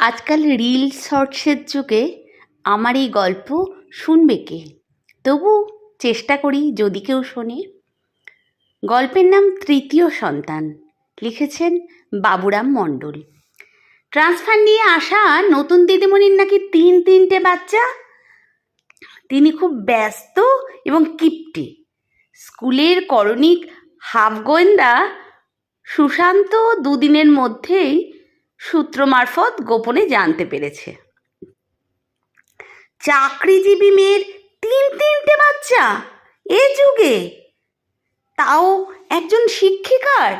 আজকাল রিল শর্টসের যুগে আমার এই গল্প শুনবে কে? তবু চেষ্টা করি যদি কেউ শোনে। গল্পের নাম তৃতীয় সন্তান, লিখেছেন বাবুরাম মণ্ডল। ট্রান্সফার নিয়ে আসা নতুন দিদিমণির নাকি তিন তিনটে বাচ্চা? তিনি খুব ব্যস্ত এবং কিপ্টে। স্কুলের করণিক হাফ গোয়েন্দা সুশান্ত দুদিনের মধ্যেই সূত্র মারফত গোপনে জানতে পেরেছে। চাকরিজীবী মেয়ের তিন তিনটে বাচ্চা এ যুগে। তাও একজন শিক্ষিকার?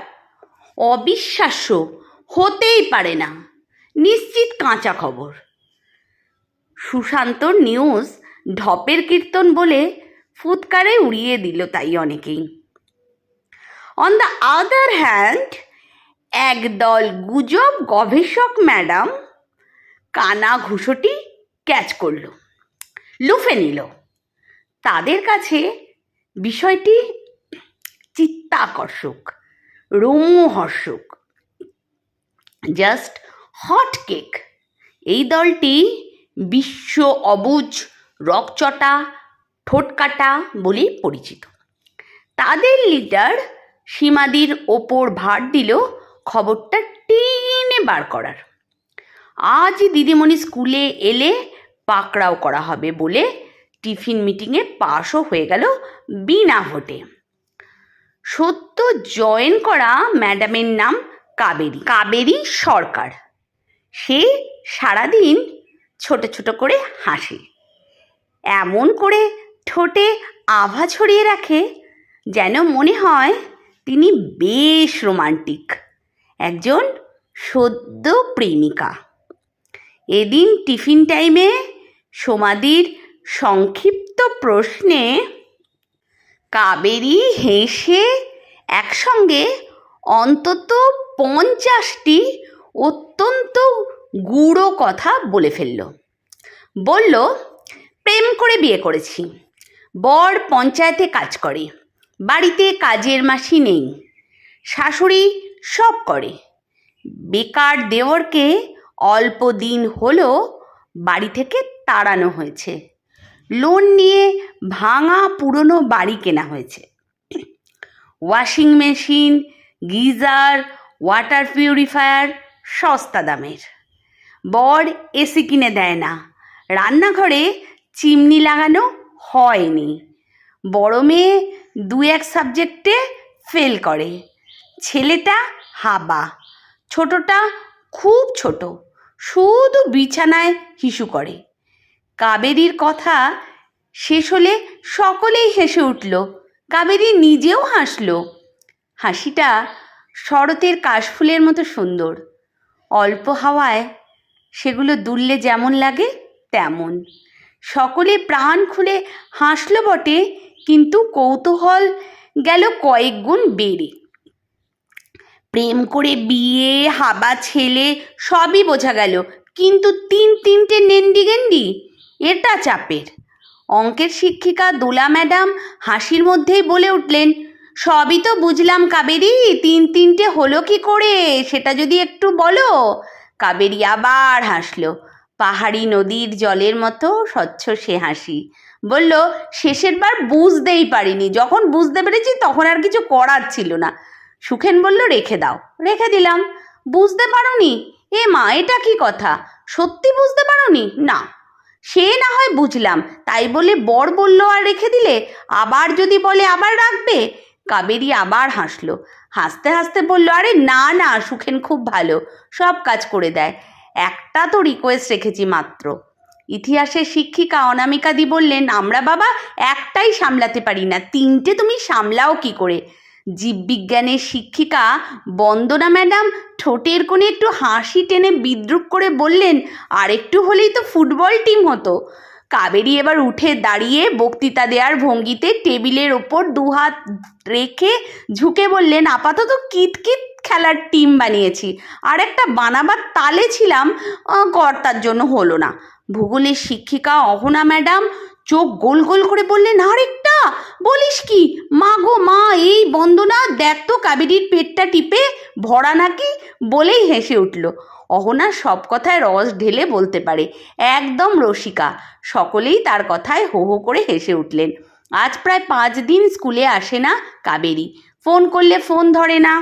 অবিশ্বাস্য, হতেই পারে না। নিশ্চিত কাঁচা খবর। সুশান্তর নিউজ ঢপের কীর্তন বলে ফুৎকারে উড়িয়ে দিল তাই অনেকেই। অন দ্য আদার হ্যান্ড একদল গুজব গবেষক ম্যাডাম কানা ঘুষোটি ক্যাচ করল, লুফে নিল। তাদের কাছে বিষয়টি চিত্তাকর্ষক, রোমহর্ষক। Just hot cake. এই দলটি বিশ্ব অবুজ, রকচটা, ঠোঁটকাটা বলেই পরিচিত। তাদের লিডার সীমাদির ওপর ভার দিল খবরটা টেনে বার করার। আজ দিদিমণি স্কুলে এলে পাকড়াও করা হবে বলে টিফিন মিটিংয়ে পাশও হয়ে গেল বিনা ভোটে। সত্য জয়েন করা ম্যাডামের নাম কাবেরী। কাবেরী সরকার। সে সারাদিন ছোট ছোট করে হাসে। এমন করে ঠোঁটে আভা ছড়িয়ে রাখে যেন মনে হয় তিনি বেশ রোমান্টিক। একজন সদ্য প্রেমিকা। এদিন টিফিন টাইমে সমাধির সংক্ষিপ্ত প্রশ্নে কাবেরী হেসে একসঙ্গে অন্তত পঞ্চাশটি অত্যন্ত গূঢ় কথা বলে ফেলল। বলল, প্রেম করে বিয়ে করেছি। বর পঞ্চায়েতে কাজ করে। বাড়িতে কাজের মাসি নেই। শাশুড়ি সব করে। বেকার দেওরকে অল্প দিন হলো বাড়ি থেকে তাড়ানো হয়েছে। লোন নিয়ে ভাঙা পুরনো বাড়ি কেনা হয়েছে। Washing machine, geyser, water purifier সস্তা দামের। বর এসি কিনে দেয় না। রান্নাঘরে চিমনি লাগানো হয়নি। বড় মেয়ে দু এক সাবজেক্টে ফেল করে। ছেলেটা হাবা। ছোটটা খুব ছোট, শুধু বিছানায় হিসু করে। কাবেরীর কথা শেষ হলে সকলেই হেসে উঠল, কাবেরী নিজেও হাসল। হাসিটা শরতের কাশফুলের মতো সুন্দর। অল্প হাওয়ায় সেগুলো দুললে যেমন লাগে, তেমন। সকলে প্রাণ খুলে হাসল বটে, কিন্তু কৌতূহল গেল কয়েক গুণ বেড়ে। প্রেম করে বিয়ে, হাবা ছেলে, সবই বোঝা গেল। কিন্তু তিন তিনটে নেন্ডি গেন্ডি এটা চাপের। অঙ্কের শিক্ষিকা দোলা ম্যাডাম হাসির মধ্যেই বলে উঠলেন, সবই তো বুঝলাম কাবেরি, তিন তিনটে হলো কি করে, সেটা যদি একটু বলো। কাবেরি আবার হাসলো, পাহাড়ি নদীর জলের মতো স্বচ্ছ সে হাসি। বলল শেষের বার বুঝতেই পারিনি, যখন বুঝতে পেরেছি তখন আর কিছু করার ছিল না। সুখেন বলল, রেখে দাও। রেখে দিলাম। বুঝতে পারোনি? এ মা, এটা কি কথা? সত্যি বুঝতে পারোনি? না। সে না হয় বুঝলাম। তাই বলে বর বলল আর রেখে দিলে? আবার যদি বলে আবার রাখবে? কাবেরি আবার হাসলো। হাসতে হাসতে বলল, আরে না না, সুখেন খুব ভালো। সব কাজ করে দেয়। একটা তো রিকোয়েস্ট রেখেছি মাত্র। ইতিহাসের শিক্ষিকা অনামিকাদি বললেন, আমরা বাবা একটাই সামলাতে পারি না। তিনটে তুমি সামলাও কি করে? জীববিজ্ঞানের শিক্ষিকা বন্দনা ম্যাডাম ঠোঁটের কোণে একটু হাসি টেনে বিদ্রুপ করে বললেন আর একটু হলেই তো ফুটবল টিম হতো। কাবেরী এবার উঠে দাঁড়িয়ে বক্তৃতা দেওয়ার ভঙ্গিতে টেবিলের ওপর দুহাত রেখে ঝুঁকে বললেন, আপাতত কিতকিত খেলার টিম বানিয়েছি, আর একটা বানাবার তালে ছিলাম কর্তার জন্য হলো না। ভূগোলের শিক্ষিকা অহনা ম্যাডাম চোখ গোল গোল করে বললেন, আরেকটা, বলিস কি? মা গো, মা, এই বন্দনা, দেখ তো কাবেরীর পেটটা টিপে, ভরা নাকি? বলেই হেসে উঠল। অহনা সব কথায় রস ঢেলে বলতে পারে, একদম রসিকা। সকলেই তার কথায় হো হো করে হেসে উঠলেন। আজ প্রায় পাঁচ দিন স্কুলে আসে না কাবেরী। ফোন করলে ফোন ধরে না।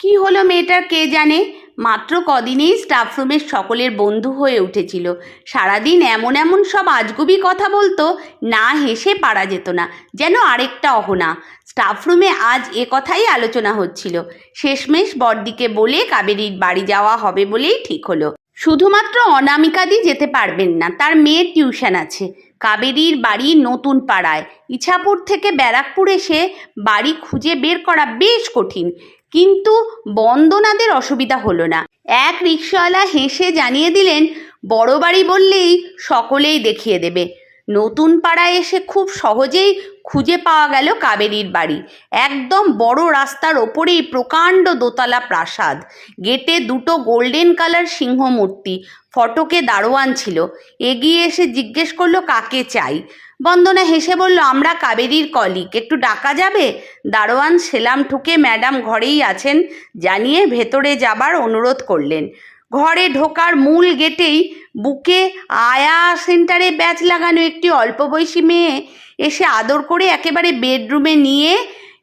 কি হলো মেয়েটার কে জানে? মাত্র কদিনেই স্টাফরুমের সকলের বন্ধু হয়ে উঠেছিল। সারাদিন এমন এমন সব আজগুবি কথা বলতো, না হেসে পারা যেত না, যেন আরেকটা অহনা। স্টাফরুমে আজ এ কথাই আলোচনা হচ্ছিল। শেষমেশ বড়দিকে বলে কাবেরীর বাড়ি যাওয়া হবে বলেই ঠিক হলো। শুধুমাত্র অনামিকাদি যেতে পারবেন না, তার মেয়ের টিউশন আছে। কাবেরীর বাড়ি নতুন পাড়ায়। ইছাপুর থেকে ব্যারাকপুর এসে বাড়ি খুঁজে বের করা বেশ কঠিন। কিন্তু বন্দনাদের অসুবিধা হলো না। এক রিক্সাওয়ালা হেসে জানিয়ে দিলেন, বড় বাড়ি বললেই সকলেই দেখিয়ে দেবে। নতুন পাড়ায় এসে খুব সহজেই খুঁজে পাওয়া গেল কাবেরীর বাড়ি। একদম বড় রাস্তার ওপরেই প্রকাণ্ড দোতলা প্রাসাদ। গেটে দুটো গোল্ডেন কালার সিংহ মূর্তি ফটকে দারোয়ান ছিল। এগিয়ে এসে জিজ্ঞেস করল, কাকে চাই? বন্দনা হেসে বলল, আমরা কাবেরীর কলিক। একটু ডাকা যাবে? দারোয়ান সেলাম ঠুকে ম্যাডাম ঘরেই আছেন, জানিয়ে ভেতরে যাবার অনুরোধ করলেন। ঘরে ঢোকার মূল গেটেই বুকে আয়া সেন্টারে ব্যাচ লাগানো একটি অল্প বয়সী মেয়ে এসে আদর করে একেবারে বেডরুমে নিয়ে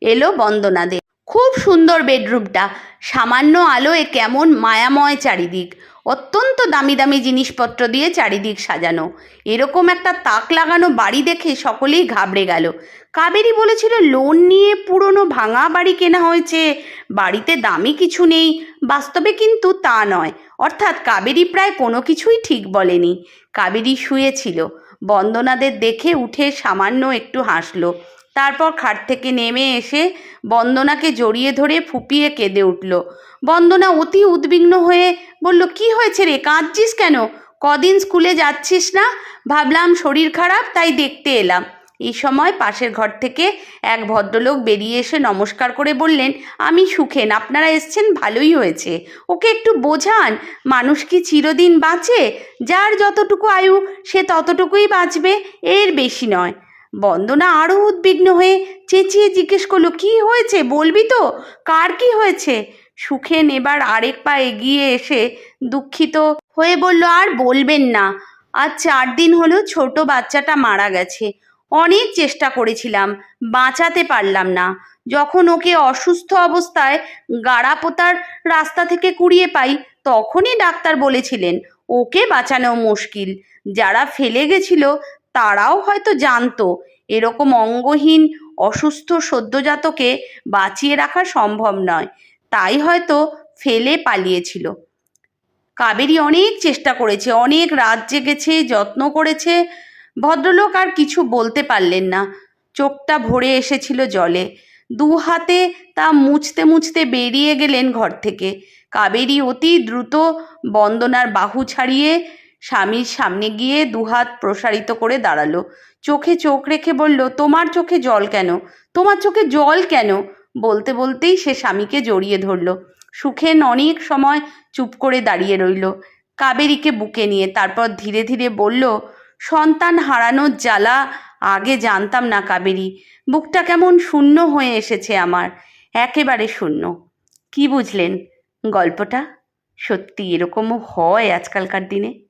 এলো বন্দনাদের। খুব সুন্দর বেডরুমটা। সামান্য আলোয় কেমন মায়াময় চারিদিক। অত্যন্ত দামি দামি জিনিসপত্র দিয়ে চারিদিক সাজানো। এরকম একটা তাক লাগানো বাড়ি দেখে সকলেই ঘাবড়ে গেল। কাবেরী বলেছিল, লোন নিয়ে পুরনো ভাঙা বাড়ি কেনা হয়েছে। বাড়িতে দামি কিছু নেই। বাস্তবে কিন্তু তা নয়। অর্থাৎ কাবেরী প্রায় কোনো কিছুই ঠিক বলেনি। কাবেরী শুয়েছিল। বন্দনাদের দেখে উঠে সামান্য একটু হাসলো। তারপর খাট থেকে নেমে এসে বন্দনাকে জড়িয়ে ধরে ফুপিয়ে কেঁদে উঠল। বন্দনা অতি উদ্বিগ্ন হয়ে বলল, কি হয়েছে রে? কাঁদছিস কেন? কদিন স্কুলে যাচ্ছিস না? ভাবলাম শরীর খারাপ, তাই দেখতে এলাম। এই সময় পাশের ঘর থেকে এক ভদ্রলোক বেরিয়ে এসে নমস্কার করে বললেন, আমি সুখেন, আপনারা এসছেন, ভালোই হয়েছে। ওকে একটু বোঝান, মানুষ কি চিরদিন বাঁচে? যার যতটুকু আয়ু, সে ততটুকুই বাঁচবে, এর বেশি নয়। বন্দনা আরও উদ্বিগ্ন হয়ে চেঁচিয়ে জিজ্ঞেস করল, কি হয়েছে? বলবি তো? কার কি হয়েছে? সুখেন এবার আরেক পা এগিয়ে এসে দুঃখিত হয়ে বলল, আর বলবেন না। আজ চার দিন হলো ছোট বাচ্চাটা মারা গেছে। অনেক চেষ্টা করেছিলাম, বাঁচাতে পারলাম না। যখন ওকে অসুস্থ অবস্থায় গাড়া পোতার রাস্তা থেকে কুড়িয়ে পাই, তখনই ডাক্তার বলেছিলেন, ওকে বাঁচানো মুশকিল। যারা ফেলে গেছিল তারাও হয়তো জানতো এরকম অঙ্গহীন, অসুস্থ সদ্যজাতকে বাঁচিয়ে রাখা সম্ভব নয়। তাই হয়তো ফেলে পালিয়েছিল। কাবেরী অনেক চেষ্টা করেছে, অনেক রাত জেগেছে, যত্ন করেছে। ভদ্রলোক আর কিছু বলতে পারলেন না। চোখটা ভরে এসেছিল জলে। দু হাতে তা মুছতে মুছতে বেরিয়ে গেলেন ঘর থেকে। কাবেরী অতি দ্রুত বন্দনার বাহু ছাড়িয়ে স্বামীর সামনে গিয়ে দুহাত প্রসারিত করে দাঁড়াল। চোখে চোখ রেখে বলল, তোমার চোখে জল কেন? তোমার চোখে জল কেন? বলতে বলতেই সে স্বামীকে জড়িয়ে ধরল। সুখেন অনেক সময় চুপ করে দাঁড়িয়ে রইল। কাবেরীকে বুকে নিয়ে তারপর ধীরে ধীরে বলল, সন্তান হারানোর জ্বালা আগে জানতাম না কাবেরী। বুকটা কেমন শূন্য হয়ে এসেছে আমার। একেবারে শূন্য। কি বুঝলেন? গল্পটা সত্যি এরকমও হয় আজকালকার দিনে?